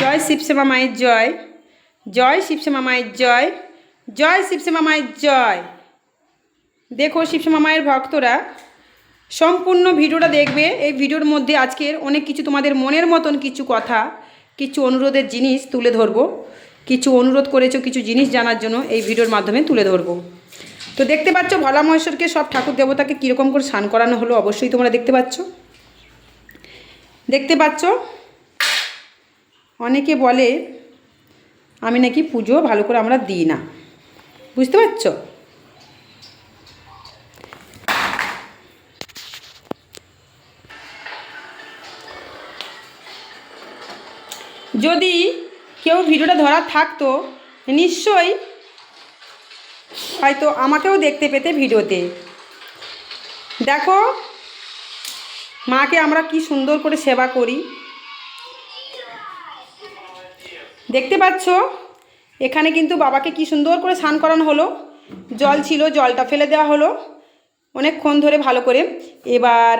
জয় শিবসেমা মায়ের জয়। জয় শিবসেমা মায়ের জয়। জয় শিবসেমা মায়ের জয়। দেখো শিবসেমা মায়ের ভক্তরা, সম্পূর্ণ ভিডিওটা দেখবে। এই ভিডিওর মধ্যে আজকের অনেক কিছু তোমাদের মনের মতন কিছু কথা, কিছু অনুরোধের জিনিস তুলে ধরবো। কিছু অনুরোধ করেছ, কিছু জিনিস জানার জন্য এই ভিডিওর মাধ্যমে তুলে ধরবো। তো দেখতে পাচ্ছ, ভোলা মহেশ্বরকে সব ঠাকুর দেবতাকে কীরকম করে স্নান করানো হলো, অবশ্যই তোমরা দেখতে পাচ্ছ। দেখতে পাচ্ছ অনেকে বলে, আমি নাকি পুজো ভালো করে আমরা দিই না। বুঝতে পারছ? যদি কেউ ভিডিওটা ধরা থাকতো, নিশ্চয়ই হয়তো আমাকেও দেখতে পেতে ভিডিওতে। দেখো, মাকে আমরা কি সুন্দর করে সেবা করি। দেখতে পাচ্ছ? এখানে কিন্তু বাবাকে কি সুন্দর করে স্নান করানো হলো। জল ছিল, জলটা ফেলে দেওয়া হলো। অনেকক্ষণ ধরে ভালো করে। এবার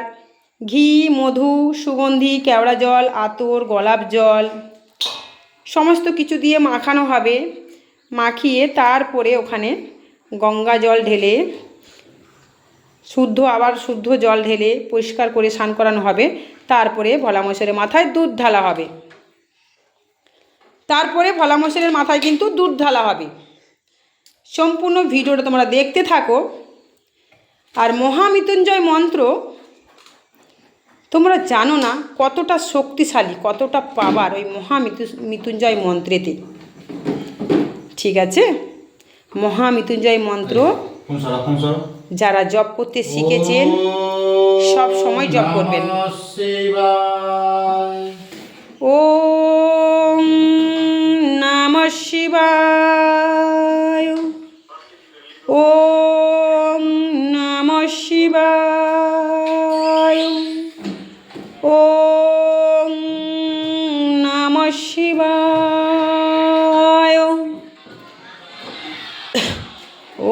ঘি, মধু, সুগন্ধি, কেওড়া জল, আতর, গোলাপ জল সমস্ত কিছু দিয়ে মাখানো হবে। মাখিয়ে তারপরে ওখানে গঙ্গা জল ঢেলে, শুদ্ধ, আবার শুদ্ধ জল ঢেলে পরিষ্কার করে স্নান করানো হবে। তারপরে ভোলা মশারের মাথায় দুধ ঢালা হবে। তারপরে ভোলা মশারের মাথায় কিন্তু দুধ ঢালা হবে। সম্পূর্ণ ভিডিওটা তোমরা দেখতে থাকো। আর মহামৃত্যুঞ্জয় মন্ত্র তোমরা জানো না কতটা শক্তিশালী কতটা পাবার ওই মহামৃত্যু মৃত্যুঞ্জয় মন্ত্রেতে। ঠিক আছে? মহামৃত্যুঞ্জয় মন্ত্র যারা জপ করতে শিখেছেন সব সময় জপ করবেন। নমঃ শিবায়। ওম নম শিবায়। ওম নম শিবায়।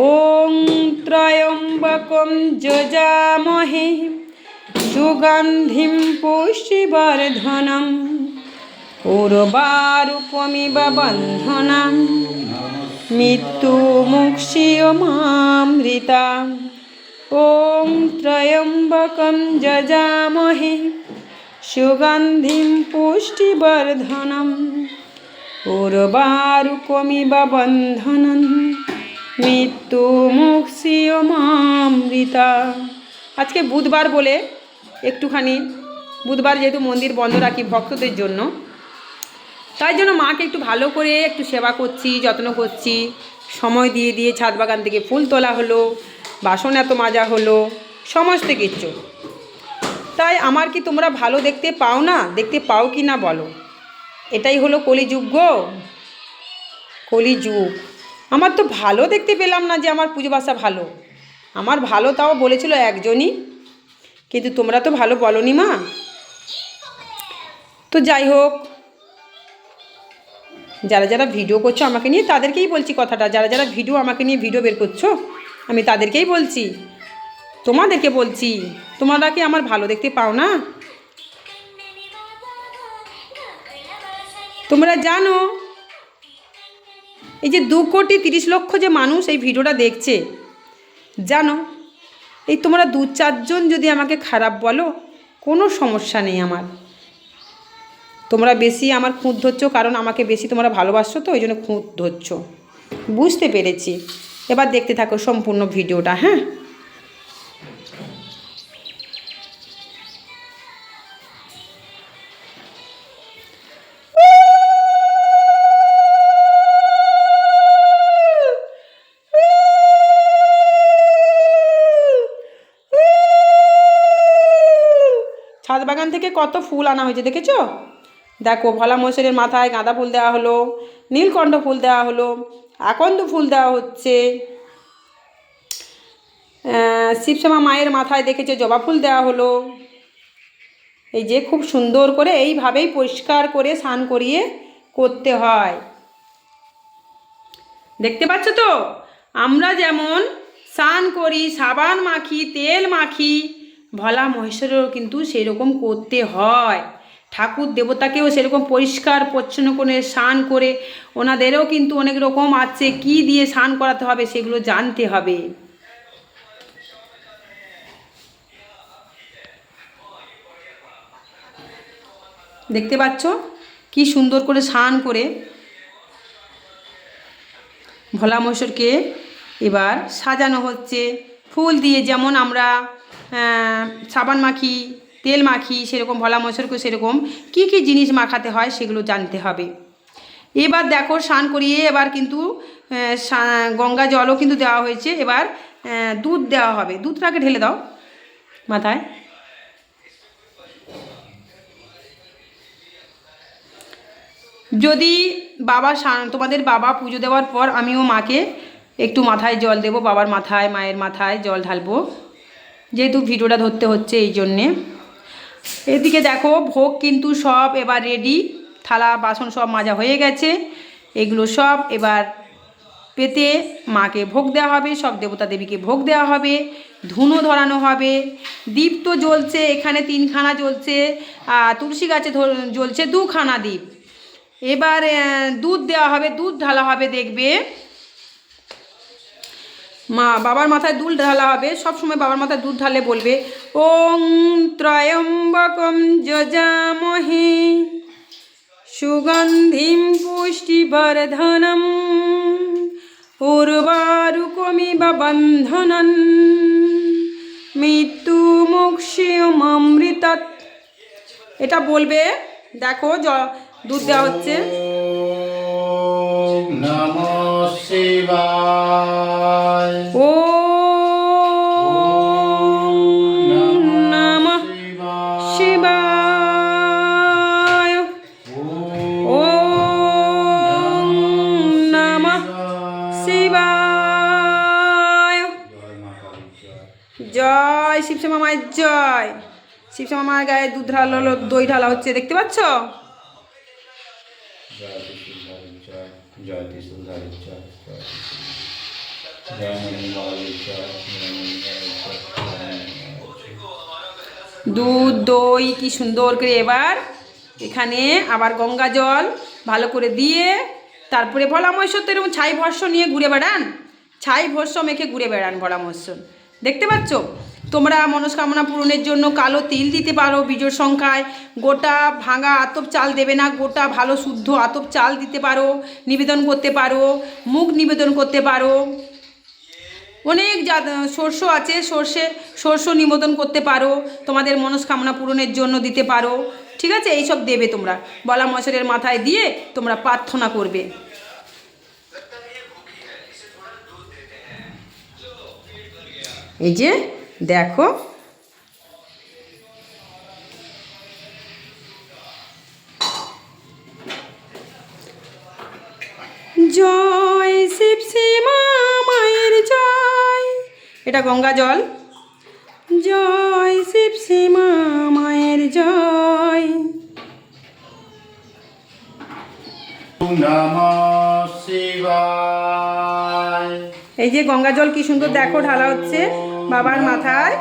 ওম ত্রয়ম্বকম যজামহে সুগন্ধিম পুষ্টিবর্ধনম উর্বারুকমিব বন্ধনা, মৃত্যু মুক্ষিয় মামৃতা। ওম ত্রয়ম্বকম যজামহে, সুগন্ধিম পুষ্টিবর্ধনম। উর্বারুকমিব বন্ধন মৃত্যু মুক্ষিয় মামৃতা। আজকে বুধবার বলে একটুখানি, বুধবার যেহেতু মন্দির বন্ধ রাখি ভক্তদের জন্য তাই জন্য মাকে একটু ভালো করে একটু সেবা করছি, যত্ন করছি। সময় দিয়ে দিয়ে ছাদ বাগান থেকে ফুল তোলা হলো, বাসন এত মাজা হলো, সমস্ত কিছু। তাই আমার কি তোমরা ভালো দেখতে পাও না? দেখতে পাও কি না বলো? এটাই হলো কলিযুগ গো। কলিযুগ। আমার তো ভালো দেখতে পেলাম না যে আমার পুজো বাসা ভালো। আমার ভালো তাও বলেছিল একজনই, কিন্তু তোমরা তো ভালো বলনি মা। তো যাই হোক যারা যারা ভিডিও করছ আমাকে নিয়ে, তাদেরকেই বলছি কথাটা। যারা যারা ভিডিও আমাকে নিয়ে ভিডিও বের করছ, আমি তাদেরকেই বলছি। তোমাদেরকে বলছি তোমরা কি আমার ভালো দেখতে পাও না? তোমরা জানো, এই যে দু কোটি তিরিশ লক্ষ যে মানুষ এই ভিডিওটা দেখছে, জানো, এই তোমরা দু চারজন যদি আমাকে খারাপ বলো, কোনো সমস্যা নেই আমার। তোমরা বেশি আমার খুঁত ধরছো কারণ আমাকে বেশি তোমরা ভালোবাসছো তো ওই জন্য খুঁত ধরছো। বুঝতে পেরেছি। এবার দেখতে থাকো সম্পূর্ণ ভিডিওটা হ্যাঁ? ছাদ বাগান থেকে কত ফুল আনা হয়েছে, দেখেছ? দেখো ভোলা মশারের মাথায় গাঁদা ফুল দেওয়া হলো, নীলকণ্ঠ ফুল দেওয়া হলো, আকন্দ ফুল দেওয়া হচ্ছে। শিবশ্যামা মায়ের মাথায় দেখেছে জবা ফুল দেওয়া হলো। এই যে খুব সুন্দর করে এইভাবেই পরিষ্কার করে স্নান করিয়ে করতে হয়। দেখতে পাচ্ছ তো? আমরা যেমন স্নান করি, সাবান মাখি, তেল মাখি, ভোলা মহেশ্বরেরও কিন্তু সেই রকম করতে হয়। ঠাকুর দেবতাকেও সেরকম পরিষ্কার, পরিচ্ছন্ন করে স্নান করে ওনাদেরও কিন্তু অনেক রকম আছে, কি দিয়ে স্নান করাতে হবে সেগুলো জানতে হবে। দেখতে পাচ্ছ? কি সুন্দর করে স্নান করে ভোলা মহেশ্বরকে এবার সাজানো হচ্ছে। ফুল দিয়ে যেমন আমরা সাবান মাখি তেল মাখি সেরকম ভোলা মহেশ্বরকে সেরকম কি কি জিনিস মাখাতে হয় সেগুলো জানতে হবে। এবার দেখো স্নান করিয়ে এবার কিন্তু গঙ্গা জলও কিন্তু দেওয়া হয়েছে। এবার দুধ দেওয়া হবে। দুধটাকে ঢেলে দাও মাথায়। যদি বাবা তোমাদের বাবা পুজো দেওয়ার পর আমিও মাকে একটু মাথায় জল দেব, বাবার মাথায়, মায়ের মাথায় জল ঢালবো। যেহেতু ভিডিওটা ধরতে হচ্ছে এই জন্যে। এদিকে দেখো, ভোগ কিন্তু সব এবার রেডি থালা, বাসন সব মাজা হয়ে গেছে। এগুলো সব এবার পেতে মাকে ভোগ দেওয়া হবে, সব দেবতা দেবীকে ভোগ দেওয়া হবে, ধুনো ধরানো হবে। দীপ তো জ্বলছে, এখানে তিনখানা জ্বলছে তুলসী গাছে জ্বলছে দুখানা দ্বীপ এবার দুধ দেওয়া হবে, দুধ ঢালা হবে, দেখবে। মা, বাবার মাথায় দুধ ঢালা হবে। সব সময় বাবার মাথায় দুধ ঢালে বলবে, ওং ত্রয়ম্বকম যজামহে সুগন্ধিম পুষ্টি পুষ্টিবর্ধনম উর্বারুকমিব বন্ধনন মৃত্যু মুক্ষিয়মৃতৎ এটা বলবে, দেখো জ, দুধ দেওয়া হচ্ছে। নমঃ শিবায়। মায়ের জয়। শিবশ্যামা মায়ের গায়ে দুধ ঢালা হলো, দই ঢালা হচ্ছে, দেখতে পাচ্ছ? দুধ, দই, কি সুন্দর করে এবার এখানে আবার গঙ্গা জল ভালো করে দিয়ে, তারপরে ভোলা মহেশ্বর তো এরকম ছাই ভস্য নিয়ে ঘুরে বেড়ান। ছাই ভস্য মেখে ঘুরে বেড়ান ভোলা মহেশ্বর দেখতে পাচ্ছ? তোমরা মনস্কামনা পূরণের জন্য কালো তিল দিতে পারো বীজোর সংখ্যায়। গোটা ভাঙা আতপ চাল দেবে না, গোটা ভালো শুদ্ধ আতপ চাল দিতে পারো, নিবেদন করতে পারো, মুখ নিবেদন করতে পারো। অনেক জাত, শস্য আছে, সর্ষে, শস্য নিবেদন করতে পারো, তোমাদের মনস্কামনা পূরণের জন্য দিতে পারো। ঠিক আছে? এইসব দেবে তোমরা। বলা মশরের মাথায় দিয়ে তোমরা প্রার্থনা করবে। এই যে দেখো। জয় শিব সীমা মায়ের জয়। এটা গঙ্গা জল। জয় শিব সীমা মায়ের জয়। এই যে গঙ্গা জল কি সুন্দর দেখো ঢালা হচ্ছে। বাবার মাথায়।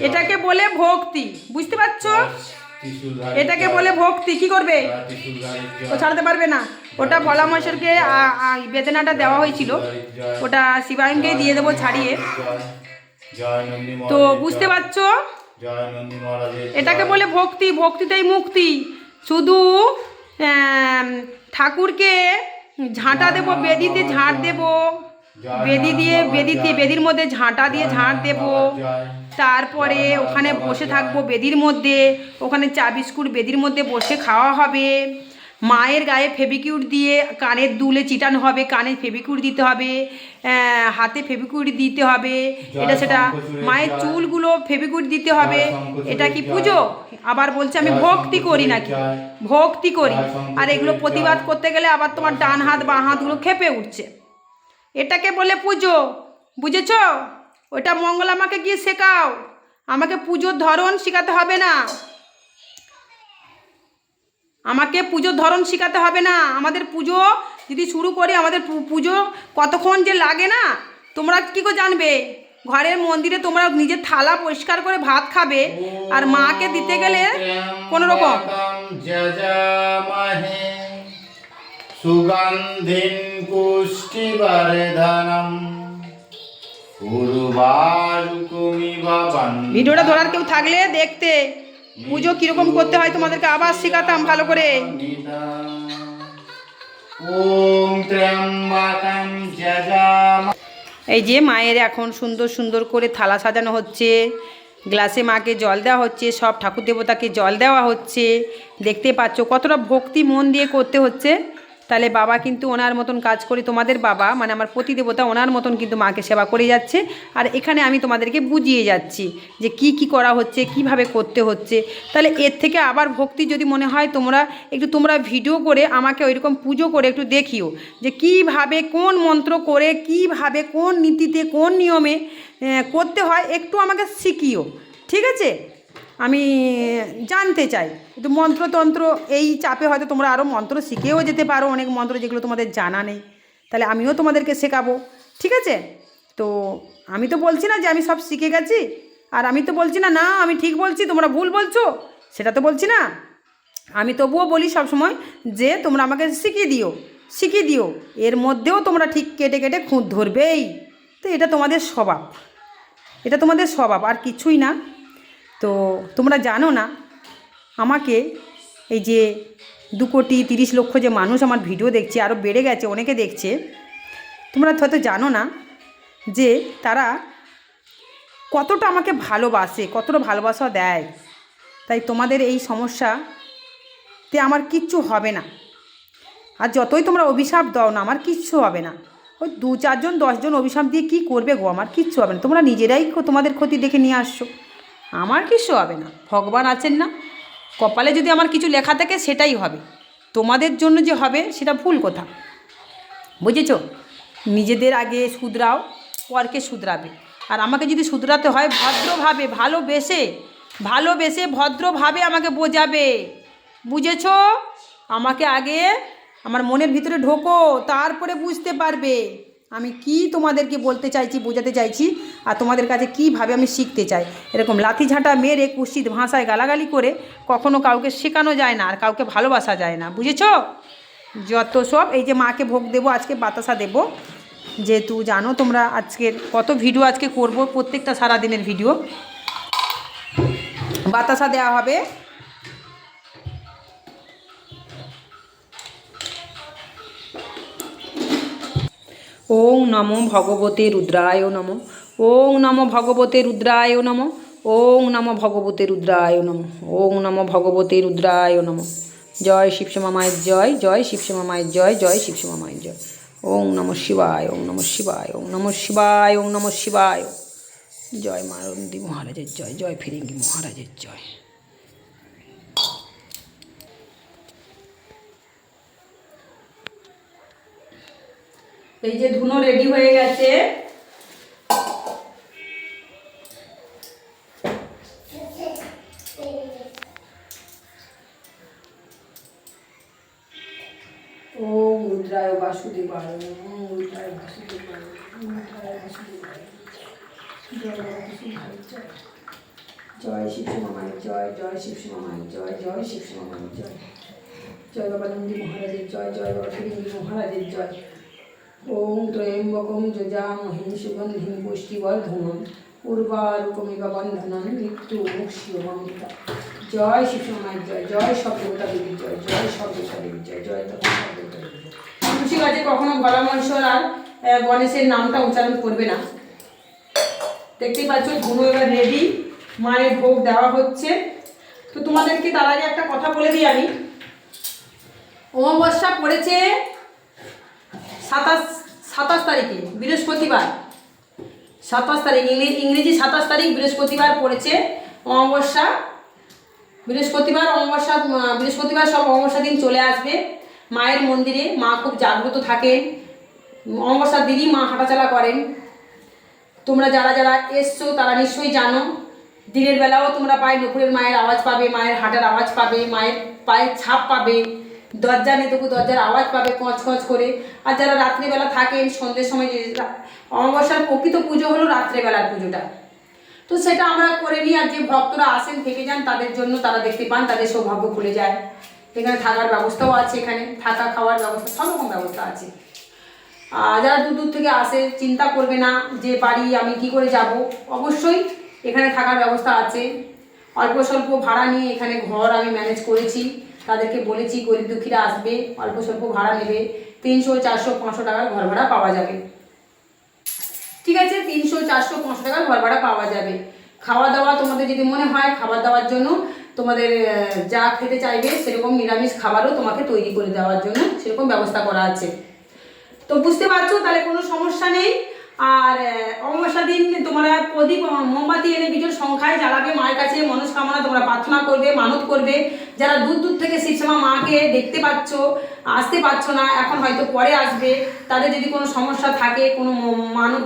এটাকে বলে ভক্তি বুঝতে পারছ? এটাকে বলে ভক্তি কি করবে? ও ছাড়তে পারবে না। ওটা মহেশ্বরকে আ- বেদনাটা দেওয়া হয়েছিল। ওটা শিবায়নকে দিয়ে দেবো ছাড়িয়ে। তো বুঝতে পারছ? এটাকে বলে ভক্তি ভক্তিতেই মুক্তি। শুধু ঠাকুরকে ঝাঁটা দেবো বেদিতে ঝাঁট দেবো। বেদি দিয়ে বেদিতে বেদির মধ্যে ঝাঁটা দিয়ে ঝাঁট দেবো। তারপরে ওখানে বসে থাকব বেদির মধ্যে। ওখানে চা বিস্কুট বেদির মধ্যে বসে খাওয়া হবে। মায়ের গায়ে ফেবিকিউট দিয়ে কানের দুলে চিটানো হবে কানে ফেবিকুট দিতে হবে হাতে ফেবিকুট দিতে হবে। এটা সেটা মায়ের চুলগুলো ফেবিকুট দিতে হবে। এটা কি পুজো? আবার বলছে আমি ভক্তি করি নাকি? ভক্তি করি। আর এগুলো প্রতিবাদ করতে গেলে আবার তোমার ডান হাত বা হাতগুলো খেপে উঠছে। এটাকে বলে পুজো। বুঝেছ? ওটা মঙ্গল আমাকে গিয়ে শেখাও। আমাকে পুজোর ধরন শেখাতে হবে না। আমাকে পুজোর ধরন শেখাতে হবে না। আমাদের পুজো যদি শুরু করি আমাদের পুজো কতক্ষণ যে লাগে না তোমরা কী করে জানবে? ঘরের মন্দিরে তোমরা নিজের থালা পরিষ্কার করে ভাত খাবে আর মাকে দিতে গেলে কোনো রকম সুগন্ধিন ভিডিওটা ধরার কেউ থাকলে দেখতে। পুজো কীরকম করতে হয় তোমাদেরকে আবার শেখাতাম ভালো করে। এই যে মায়ের এখন সুন্দর সুন্দর করে থালা সাজানো হচ্ছে। গ্লাসে মাকে জল দেওয়া হচ্ছে সব ঠাকুর দেবতাকে জল দেওয়া হচ্ছে। দেখতে পাচ্ছ কতটা ভক্তি মন দিয়ে করতে হচ্ছে। তাহলে বাবা কিন্তু ওনার মতন কাজ করে তোমাদের বাবা মানে আমার প্রতিদেবতা ওনার মতন কিন্তু মাকে সেবা করে যাচ্ছে। আর এখানে আমি তোমাদেরকে বুঝিয়ে যাচ্ছি যে কি কি করা হচ্ছে, কীভাবে করতে হচ্ছে। তাহলে এর থেকে আবার ভক্তি যদি মনে হয় তোমরা একটু তোমরা ভিডিও করে আমাকে ওইরকম পুজো করে একটু দেখিও যে কীভাবে কোন মন্ত্র করে, কীভাবে কোন নীতিতে কোন নিয়মে করতে হয় একটু আমাকে শিখিও। ঠিক আছে? আমি জানতে চাই একটু মন্ত্রতন্ত্র এই চাপে হয়তো তোমরা আরও মন্ত্র শিখেও যেতে পারো, অনেক মন্ত্র যেগুলো তোমাদের জানা নেই। তাহলে আমিও তোমাদেরকে শেখাবো, ঠিক আছে? তো আমি তো বলছি না যে আমি সব শিখে গেছি, আর আমি তো বলছি না না, আমি ঠিক বলছি, তোমরা ভুল বলছো, সেটা তো বলছি না। আমি তবুও বলি সবসময় যে তোমরা আমাকে শিখিয়ে দিও শিখিয়ে দিও, এর মধ্যেও তোমরা ঠিক কেটে কেটে খুঁত ধরবেই। তো এটা তোমাদের স্বভাব, এটা তোমাদের স্বভাব, আর কিছুই না। তো তোমরা জানো না, আমাকে এই যে দু কোটি তিরিশ লক্ষ যে মানুষ আমার ভিডিও দেখছে আরও বেড়ে গেছে, অনেকে দেখছে, তোমরা হয়তো জানো না যে তারা কতটা আমাকে ভালোবাসে, কতটা ভালোবাসা দেয়। তাই তোমাদের এই সমস্যাতে আমার কিচ্ছু হবে না। আর যতই তোমরা অভিশাপ দাও না, আমার কিচ্ছু হবে না। ওই দু চারজন, দশজন অভিশাপ দিয়ে কি করবে গো? আমার কিচ্ছু হবে না। তোমরা নিজেরাই তোমাদের ক্ষতি ডেকে নিয়ে আসছো। আমার কিছু হবে না। ভগবান আছেন না। কপালে যদি আমার কিছু লেখা থাকে, সেটাই হবে। তোমাদের জন্য যে হবে, সেটা ভুল কথা। বুঝেছ? নিজেদের আগে শুধরাও, পরকে শুধরাবে। আর আমাকে যদি শুধরাতে হয়, ভদ্রভাবে, ভালোবেসে ভালোবেসে ভদ্রভাবে আমাকে বোঝাবে। বুঝেছ? আমাকে আগে আমার মনের ভিতরে ঢোকো, তারপরে বুঝতে পারবে। আমি কি তোমাদেরকে বলতে চাইছি, বোঝাতে চাইছি, আর তোমাদের কাছে কীভাবে আমি শিখতে চাই? এরকম লাথি ঝাঁটা মেরে কুশিত ভাষায় গালাগালি করে কখনো কাউকে শেখানো যায় না আর কাউকে ভালোবাসা যায় না। বুঝেছ? যত সব, এই যে মাকে ভোগ দেবো, আজকে বাতাসা দেবো। যেহেতু জানো তোমরা আজকের কত ভিডিও আজকে করব, প্রত্যেকটা সারা দিনের ভিডিও। বাতাসা দেওয়া হবে। ওং নমো ভগবতে রুদ্রায় নম। ওং নমো ভগবতে রুদ্রায় নম। ওং নমো ভগবতে রুদ্রায় নম। ওং নমো ভগবতে রুদ্রায় নম। জয় শিবশ্যামা মায়ের জয় জয় শিবশ্যামা মায়ের জয় জয় শিবশ্যামা মায়ের জয়। ওং নম শিবায়, ওং নম শিবায়, ওং নম শিবায়, ওং নম শিবায়। জয় মারন্দি মহারাজের জয় জয় ফিরিঙ্গি মহারাজের জয়। এই যে ধুনো রেডি হয়ে গেছে। ওম রুদ্রায় বাসুদেবায় বাসুদেবায় ওম রুদ্রায় বাসুদেবায়। জয় বাসুদেবায় জয়। জয় শিবসমামায়ের জয় জয় শিবসমামায়ের জয় জয় জয়। জয় বাবা নন্দী মহারাজের জয় জয় বাবা মহারাজের জয়। ওম ত্রয়ম্বকম যজামহিম সুগন্ধিম পুষ্টিবর্ধনম উর্বারুকমিব বন্ধনম মৃত্যু মুক্ষিও মমিতা জয় শিশুমায়ের জয় জয় দেবতা দেবীর জয় জয় সব দেবতা দেবীর জয় জয় তখন সব দেবতা দেবীর জয় খুশি গাছে কখনো গলা মহেশ্বর আর গণেশের নামটা উচ্চারণ করবে না। দেখতেই পাচ্ছ ধুনো এবার রেডি মায়ের ভোগ দেওয়া হচ্ছে। তো তোমাদেরকে তার আগে একটা কথা বলে দিই আমি। অমাবস্যা পড়েছে সাতাশ সাতাশ তারিখে, বৃহস্পতিবার। সাতাশ তারিখ ইংরে- ইংরেজি সাতাশ তারিখ, বৃহস্পতিবার পড়েছে অমাবস্যা। বৃহস্পতিবার অমাবস্যা বৃহস্পতিবার সব অমাবস্যা দিন চলে আসবে। মায়ের মন্দিরে মা খুব জাগ্রত থাকেন। অমাবস্যার দিনই মা হাঁটাচলা করেন। তোমরা যারা যারা এসছো, তারা নিশ্চয়ই জানো, দিনের বেলাও তোমরা পায়ে নুপুরের মায়ের আওয়াজ পাবে, মায়ের হাঁটার আওয়াজ পাবে, মায়ের পায়ের ছাপ পাবে। দরজা নিয়ে তবু দরজার আওয়াজ পাবে কচ কচ করে। আর যারা রাত্রিবেলা থাকেন, সন্ধ্যের সময় যে অমাবস্যার প্রকৃত পুজো হলো রাত্রেবেলার পুজোটা। তো সেটা আমরা করে নিই, আর যে ভক্তরা আসেন, থেকে যান, তাদের জন্য তারা দেখতে পান, তাদের সৌভাগ্য খুলে যায়। এখানে থাকার ব্যবস্থাও আছে, এখানে থাকা খাওয়ার ব্যবস্থা, সব রকম ব্যবস্থা আছে। আর যারা দূর দূর থেকে আসে, চিন্তা করবে না যে বাড়ি আমি কি করে যাব। অবশ্যই এখানে থাকার ব্যবস্থা আছে। অল্প স্বল্প ভাড়া নিয়ে এখানে ঘর আমি ম্যানেজ করেছি। তাদেরকে বলেছি, গরিব দুঃখীরা আসবে, অল্প স্বল্প ভাড়া নেবে, তিনশো, চারশো, পাঁচশো টাকার ঘর ভাড়া পাওয়া যাবে। ঠিক আছে, তিনশো, চারশো, পাঁচশো টাকার ঘর ভাড়া পাওয়া যাবে। খাওয়া দাওয়া তোমাদের যদি মনে হয়, খাবার দাওয়ার জন্য তোমাদের যা খেতে চাইবে, সেরকম নিরামিষ খাবারও তোমাকে তৈরি করে দেওয়ার জন্য সেরকম ব্যবস্থা করা আছে। তো বুঝতে পারছ? তাহলে কোনো সমস্যা নেই। আর অমাবস্যা দিন তোমরা প্রদীপ মোমবাতি এনে বিজোর সংখ্যায় জ্বালাবে মায়ের কাছে, মনস্কামনা তোমরা প্রার্থনা করবে, মানত করবে। যারা দূর দূর থেকে শিবশ্যামা মাকে দেখতে পাচ্ছ, আসতে পারছ না, এখন হয়তো পরে আসবে। তাদের যদি কোনো সমস্যা থাকে, কোনো মানত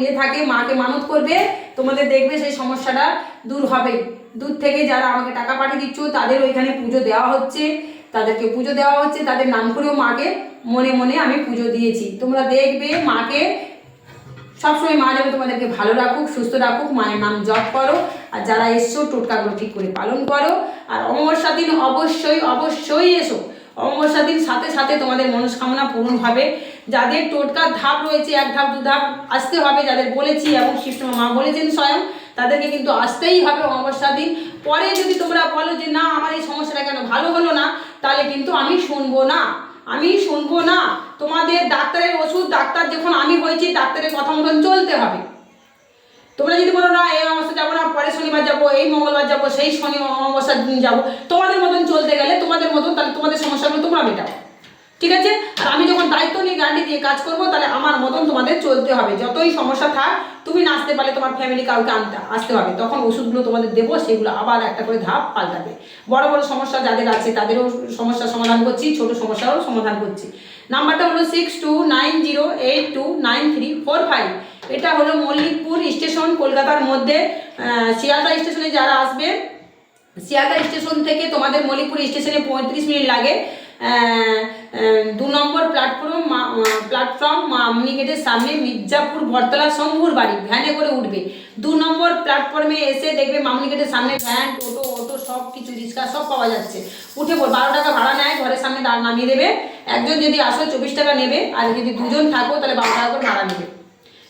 ইয়ে থাকে, মাকে মানত করবে, তোমাদের দেখবে সেই সমস্যাটা দূর হবে। দূর থেকে যারা আমাকে টাকা পাঠিয়ে দিচ্ছ, তাদের ওইখানে পুজো দেওয়া হচ্ছে। তাদেরকে পুজো দেওয়া হচ্ছে, তাদের নাম করেও মাকে মনে মনে আমি পুজো দিয়েছি। তোমরা দেখবে মাকে সবসময় মা যেন তোমাদেরকে ভালো রাখুক, সুস্থ রাখুক, মায়ের নাম জপ করো, আর যারা এসছো টোটকাগুলো ঠিক করে পালন করো। আর অমাবস্যা দিন অবশ্যই অবশ্যই এসো। অমাবস্যা দিন সাথে সাথে তোমাদের মনস্কামনা পূরণ হবে। যাদের টোটকার ধাপ রয়েছে, এক ধাপ, দু ধাপ আসতে হবে, যাদের বলেছি এবং শিবসমা মা বলেছেন স্বয়ং তাদেরকে কিন্তু আসতেই হবে অমাবস্যা দিন। পরে যদি তোমরা বলো যে, না, আমার এই সমস্যাটা কেন ভালো হলো না? তাহলে কিন্তু আমি শুনব না। আমি শুনব না। তোমাদের ডাক্তারের ওষুধ, ডাক্তার যখন আমি হয়েছি, ডাক্তারের কথা মতন চলতে হবে। তোমরা যদি বলো, না, এই অমাবস্যা যাব না পরে শনিবার যাব, এই মঙ্গলবার যাব, সেই শনি অমাবস্যার দিন যাব। তোমাদের মতন চলতে গেলে তোমাদের মতন, তাহলে তোমাদের সমস্যাগুলো তোমরা মেটাও। ঠিক আছে? আর আমি যখন দায়িত্ব নিয়ে গাড়ি দিয়ে কাজ করব, তাহলে আমার মতন তোমাদের চলতে হবে। যতই সমস্যা থাক, তুমি না আসতে পারলে তোমার ফ্যামিলি কাউকে আনতে, আসতে হবে তখন ওষুধগুলো তোমাদের দেবো, সেগুলো আবার একটা করে ধাপ পাল্টাবে। বড় বড় সমস্যা যাদের আছে, তাদেরও সমস্যার সমাধান করছি, ছোট সমস্যারও সমাধান করছি। নাম্বারটা হলো six two nine zero eight two nine three four five এটা হলো মল্লিকপুর স্টেশন, কলকাতার মধ্যে। শিয়ালদা স্টেশনে যারা আসবে, শিয়ালদা স্টেশন থেকে তোমাদের মলিপুর স্টেশনে পঁয়ত্রিশ মিনিট লাগে। দু নম্বর প্ল্যাটফর্ম প্ল্যাটফর্ম মামনি গেটের সামনে মির্জাপুর বটতলা শম্ভুর বাড়ি, ভ্যানে করে উঠবে। দু নম্বর প্ল্যাটফর্মে এসে দেখবে মামনি গেটের সামনে ভ্যান, টোটো, অটো, সব কিছু, রিক্সা, সব পাওয়া যাচ্ছে। উঠে পড় বারো টাকা ভাড়া নেয়, ঘরের সামনে দাঁড় নামিয়ে দেবে। একজন যদি আসো, চব্বিশ টাকা নেবে। আর যদি দুজন থাকো, তাহলে বারো টাকা করে ভাড়া নেবে।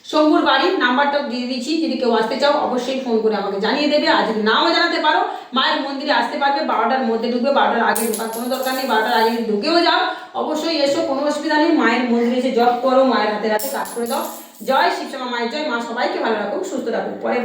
শম্ভুর বাড়ির নাম্বারটা দিয়ে দিচ্ছি, যদি কেউ আসতে চাও, অবশ্যই ফোন করে আমাকে জানিয়ে দেবে। আর যদি নাও জানাতে পারো, মায়ের মন্দিরে আসতে পারবে, বারোটার মধ্যে ঢুকবে, বারোটার আগে ঢোকার কোনো দরকার নেই, বারোটার আগে ঢুকেও যাও, অবশ্যই এসো, কোনো অসুবিধা নেই, মায়ের মন্দিরে এসে জব করো, মায়ের হাতে হাতে কাজ করে দাও। জয় শিবশ্যামা, মায়ের জয়, মা সবাইকে ভালো রাখুক, সুস্থ রাখুক। পরে